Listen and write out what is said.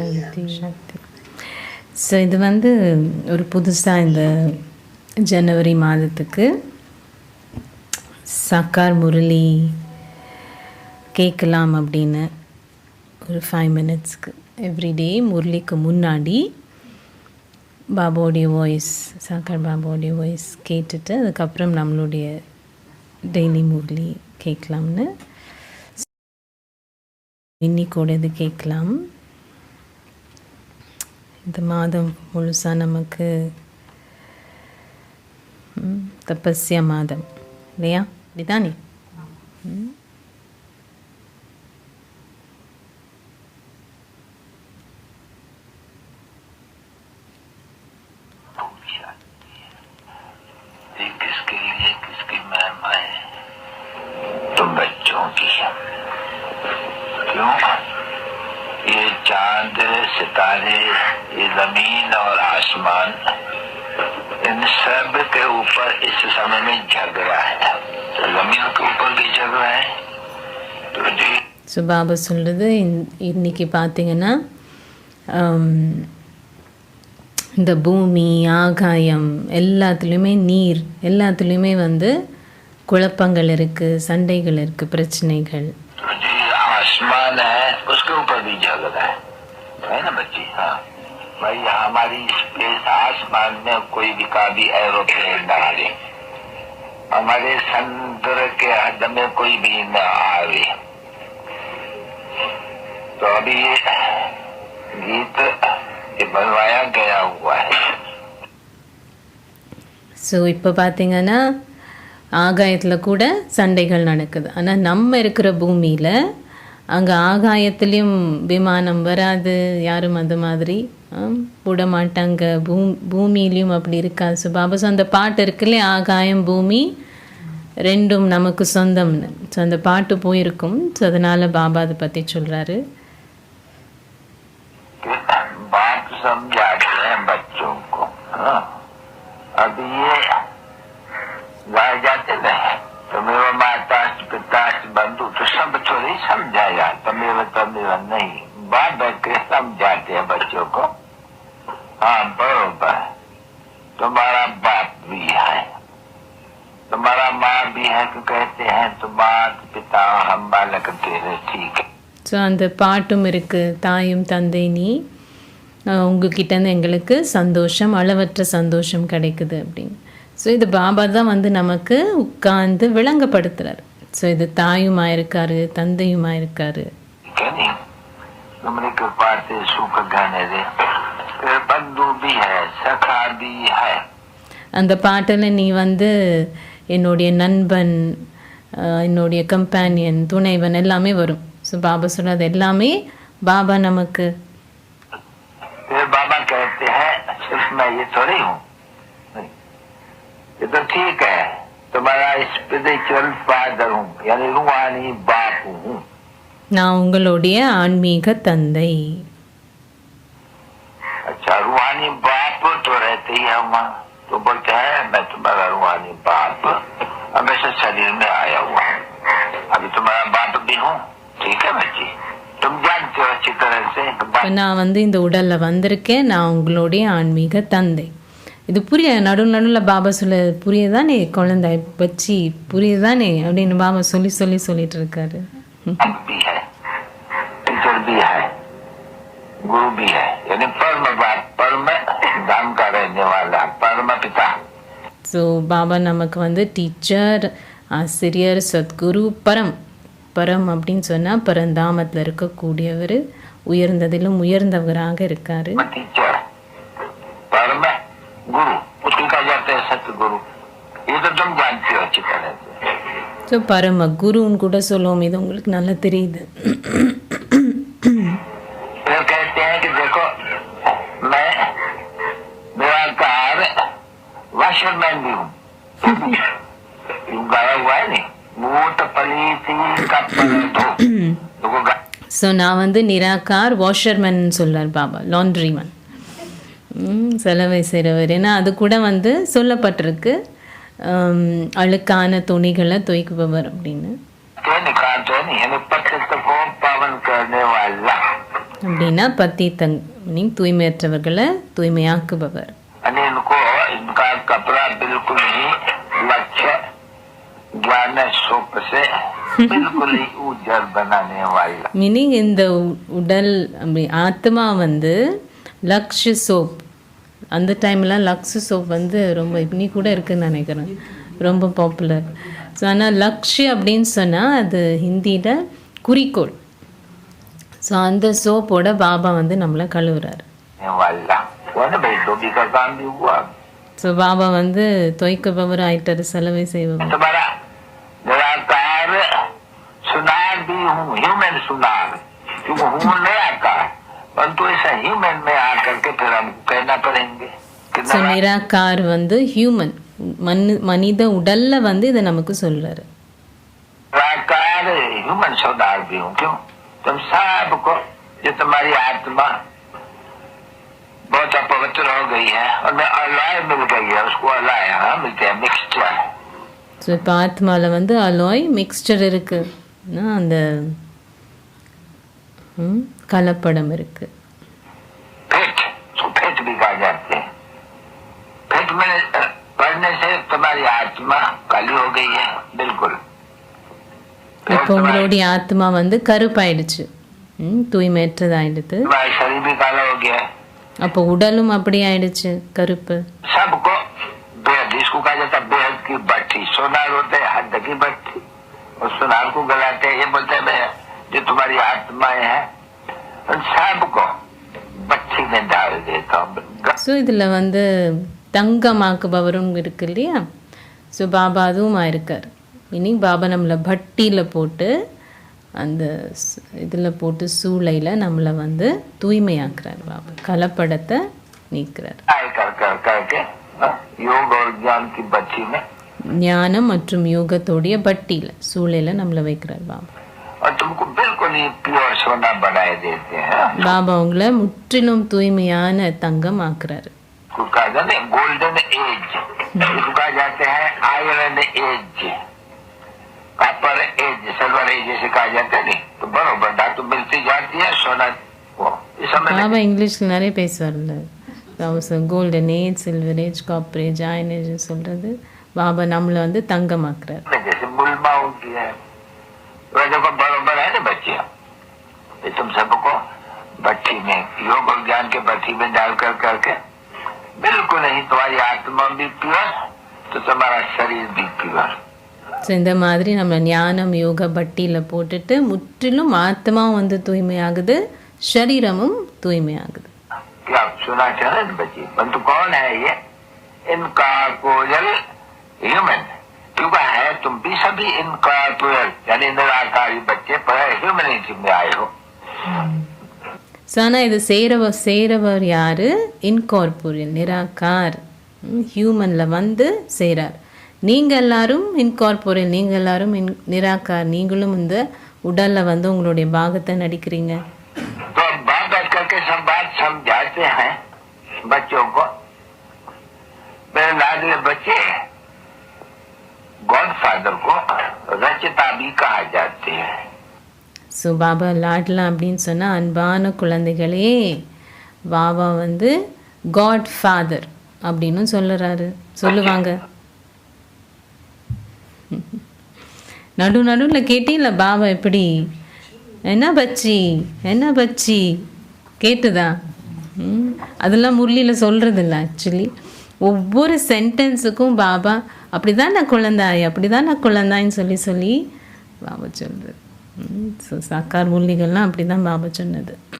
சக்தி. சக்தி. So இது வந்து ஒரு புதுசாக இந்த ஜனவரி மாதத்துக்கு சக்கார் முரளி கேட்கலாம் அப்படின்னு ஒரு ஃபைவ் மினிட்ஸ்க்கு எவ்ரிடே முரளிக்கு முன்னாடி பாபாவுடைய வாய்ஸ் சாக்கார் பாபாவுடைய வாய்ஸ் கேட்டுட்டு அதுக்கப்புறம் நம்மளுடைய டெய்லி முரளி கேட்கலாம்னு. இன்னிக்கூட இது கேட்கலாம். இந்த மாதம் முழுசாக நமக்கு ம், தபஸ்யா மாதம் இல்லையா அப்படிதானே ம். ये चांद सितारे ये जमीन और आसमान इन सब के ऊपर इस समय में झगड़ा है तो जमीन के ऊपर भी झगड़ा है तो जी ஸோ பாபா சொல்கிறது இன்னைக்கு பார்த்தீங்கன்னா ஆம், இந்த பூமி ஆகாயம் எல்லாத்துலேயுமே நீர் எல்லாத்துலேயுமே வந்து குழப்பங்கள் இருக்குது சண்டைகள் இருக்குது பிரச்சனைகள் तो जी आसमान है उसके ऊपर भी झगड़ा है है ना बच्ची हाँ भाई हमारी स्पेस आसमान में कोई भी का भी एरोप्लेन न आवे हमारे समुद्र के हद में कोई भी न आवे तो अभी ये गीत ये बनवाया गया हुआ है ஸோ இப்போ பார்த்தீங்கன்னா ஆகாயத்தில் கூட சண்டைகள் நடக்குது ஆனால் நம்ம இருக்கிற பூமியில் அங்கே ஆகாயத்துலேயும் விமானம் வராது யாரும் அந்த மாதிரி. ஆம், விட மாட்டாங்க பூ பூமியிலையும் அப்படி இருக்காது. ஸோ பாபா ஸோ அந்த பாட்டு இருக்குல்ல ஆகாயம் பூமி ரெண்டும் நமக்கு சொந்தம்னு. ஸோ அந்த பாட்டு போயிருக்கும். ஸோ அதனால் பாபா அதை பற்றி சொல்கிறாரு है तो कहते हैं तो माता पिता हम बालक तेरे ठीक है ஸோ அந்த பாட்டும் இருக்குது தாயும் தந்தை நீ அஹ் உங்ககிட்டேருந்து எங்களுக்கு சந்தோஷம் அளவற்ற சந்தோஷம் கிடைக்குது அப்படின்னு ஸோ இது பாபா தான் வந்து நமக்கு உட்கார்ந்து விளங்கப்படுத்துறாரு ஸோ இது தாயுமா இருக்காரு தந்தையுமா இருக்காரு ठीक है नहीं तुमने कृपा से सुख घने दे फिर बंधु भी है सखा भी है அந்த பாட்டில் நீ வந்து என்னுடைய நண்பன் அஹ் என்னுடைய கம்பேனியன் துணைவன் எல்லாமே வரும் ஸோ பாபா சொன்னது எல்லாமே பாபா நமக்கு फिर बाबा कहते हैं सिर्फ मैं ये थोड़ी हूँ नहीं। ये तो ठीक है तुम्हारा स्पिरिचुअल फादर हूँ यानी रूहानी बाप हूँ நான் உங்களுடைய ஆன்மீக தந்தை अच्छा रूहानी बाप तो रहते ही हम तो बोलते हैं मैं तुम्हारा रूहानी बाप हमेशा शरीर में आया हुआ हूँ अभी तुम्हारा बाप भी हूँ ठीक है बच्ची तुम जानते हो अच्छी तरह से कि இப்போ बाप நான் வந்து இந்த உடலில் வந்திருக்கேன் நான் உங்களுடைய ஆன்மீக தந்தை இது புரிய நடு நடுவில் பாபா சொல்ல புரியுதானே குழந்தை பச்சி புரியுதானே அப்படின்னு பாபா சொல்லி சொல்லி சொல்லிட்டு இருக்காரு बाप भी है टीचर भी है गुरु भी है यानी परम बाप परम धाम का ஸோ பாபா நமக்கு வந்து டீச்சர் ஆசிரியர் சத்குரு பரம். பரம் அப்படின்னு சொன்னால் பரந்தாமத்தில் இருக்கக்கூடியவர் உயர்ந்ததிலும் உயர்ந்தவராக இருக்கார். ஸோ பரம குருன்னு கூட சொல்லுவோம். இது உங்களுக்கு நல்லா தெரியுது. ஸோ நான் வந்து நிராகார் வாஷர்மேன் சொல்றார் பாபா லாண்ட்ரிமேன் செலவை செய்கிறவர் ஏன்னா அது கூட வந்து சொல்லப்பட்டிருக்கு. அழுக்கான துணிகளை துவைக்குபவர் அப்படின்னு. அப்படின்னா பத்தி தங் தூய்மையற்றவர்களை தூய்மையாக்குபவர். सोप से बिल्कुल ही उज्जर बनाने वाला மீனிங் இந்த உ- உடல் அப்படி ஆத்மா வந்து லக்ஷ் சோப் அந்த டைம்லாம் லக்ஸ் சோப் வந்து ரொம்ப இன்னி கூட இருக்குன்னு நினைக்கிறேன் ரொம்ப பாப்புலர் ஸோ ஆனால் லக்ஷ் அப்படின்னு சொன்னால் அது ஹிந்தியில் குறிக்கோள் ஸோ அந்த சோப்போட பாபா வந்து நம்மளை கழுவுறாரு वाला वो ना भाई धोबी का काम भी हुआ ஸோ பாபா வந்து துவைக்கப்பவர் ஆயிட்டாரு செலவை செய்பவர் हूँ ह्यूमन सुनार क्योंकि हूँ नहीं आकार परंतु ऐसा ह्यूमन में आकर के फिर हमको कहना पड़ेंगे ஸோ कितना நிராகார் வந்து ஹியூமன் மனு மனித உடல்ல வந்து இதை நமக்கு சொல்றாரு निराकार ह्यूमन सुनार भी हूँ क्यों तुम सबको जो तुम्हारी आत्मा बहुत अपवित्र हो गई है और मैं अलाय मिल गई है उसको अलाय हाँ मिलते हैं मिक्सचर ஸோ இப்போ ஆத்மாவில் வந்து அலாய் மிக்ஸ்டர் இருக்கு னா, அந்த ம், கலப்படம் இருக்கு फेट उसको फेट भी कहा जाते हैं फेट में अ, पढ़ने से तुम्हारी आत्मा काली हो गई है बिल्कुल फिर இப்போ तुम्हारी உங்களுடைய ஆத்மா வந்து கருப்பாயிடுச்சு ம், தூய்மையற்றதாயிடுது तुम्हारा शरीर भी काला हो गया है அப்போ உடலும் அப்படி ஆயிடுச்சு கருப்பு सबको बेहद इसको कहा जाता है बेहद की भट्टी सोनार होते हैं हद की भट्टी और सोनार को गलाते हैं ये बोलते हैं "मैं- जो तुम्हारी आत्माएं हैं उन सबको भट्टी में डाल देता हूँ ஸோ இதில் வந்து தங்கமாக்குபவரும் இருக்கு இல்லையா ஸோ பாபா அதுவும் இருக்கார் மீனிங் பாபா நம்மளை பட்டியில் போட்டு அந்த இதில் போட்டு சூளையில் நம்மளை வந்து தூய்மையாக்குறார் பாபா கலப்படத்தை நீக்கிறார் आय कर कर करके हाँ, योग और ज्ञान की भट्टी में ஞானம் மற்றும் யோகத்தோடைய பட்டியில் சூளையில் நம்மளை வைக்கிறார் பாபா और तुमको बिल्कुल ही प्योर सोना बनाए देते हैं பாபா உங்களை முற்றிலும் தூய்மையான தங்கம் ஆக்குறாரு उसको कहा जाता है गोल्डन एज इसको कहा जाते हैं iron age copper age silver age जैसे कहा जाता है नहीं तो बरोबर धातु मिलती जाती है सोना वो इस समय பாபா இங்கிலீஷில் நிறைய பேசுவார்ல golden age silver age copper age iron age சொல்கிறது பாபா நம்மளை வந்து தங்கமாக்குறார் में जैसे मुलमा होती है वैसे को बरोबर है ना बच्चे ये तुम सबको भट्टी में योग और ज्ञान के भट्टी में डाल कर करके बिल्कुल नहीं तुम्हारी आत्मा भी प्योर तो तुम्हारा शरीर भी प्योर ஸோ இந்த மாதிரி நம்ம ஞானம் யோக பட்டியில் போட்டுட்டு முற்றிலும் ஆத்மாவும் வந்து தூய்மையாகுது சரீரமும் தூய்மையாகுது क्या आप सुना चाहे ना बच्चे परंतु कौन है ये इनकॉर्पोरल ह्यूमन क्योंकि है तुम भी सभी इनकॉर्पोरल यानी निराकारी बच्चे पर ह्यूमनिटी में आए हो ஸோ ஆனால் இது சேரவர் சேரவர் யார் இன்கார்போரியல் நிராகார் ஹியூமனில் வந்து சேரார் நீங்கள் எல்லாரும் இன்கார்போரியல் நீங்கள் எல்லாரும் இன் நிராகார் நீங்களும் இந்த உடலில் வந்து உங்களுடைய பாகத்தை நடிக்கிறீங்க तो अब बात बात करके सब बात समझाते हैं बच्चों को मेरे लाडले बच्चे गॉड फादर को रचता भी कहा जाते हैं ஸோ பாபா லாட்லாம் அப்படின்னு சொன்னால் அன்பான குழந்தைகளே பாபா வந்து காட் ஃபாதர் அப்படின்னு சொல்லுறாரு சொல்லுவாங்க நடு நடுவில் கேட்டீங்கள பாபா எப்படி என்ன பச்சி என்ன பச்சி கேட்டுதா ம், அதெல்லாம் முரளியில் சொல்கிறது இல்லை ஆக்சுவலி ஒவ்வொரு சென்டென்ஸுக்கும் பாபா அப்படி தான் நான் குழந்தாய் அப்படி தான் நான் குழந்தாயின்னு சொல்லி சொல்லி பாபா சொல்கிறது ஸோ சாக்கார் முரளிகள்லாம் அப்படி தான் பாபா சொன்னது.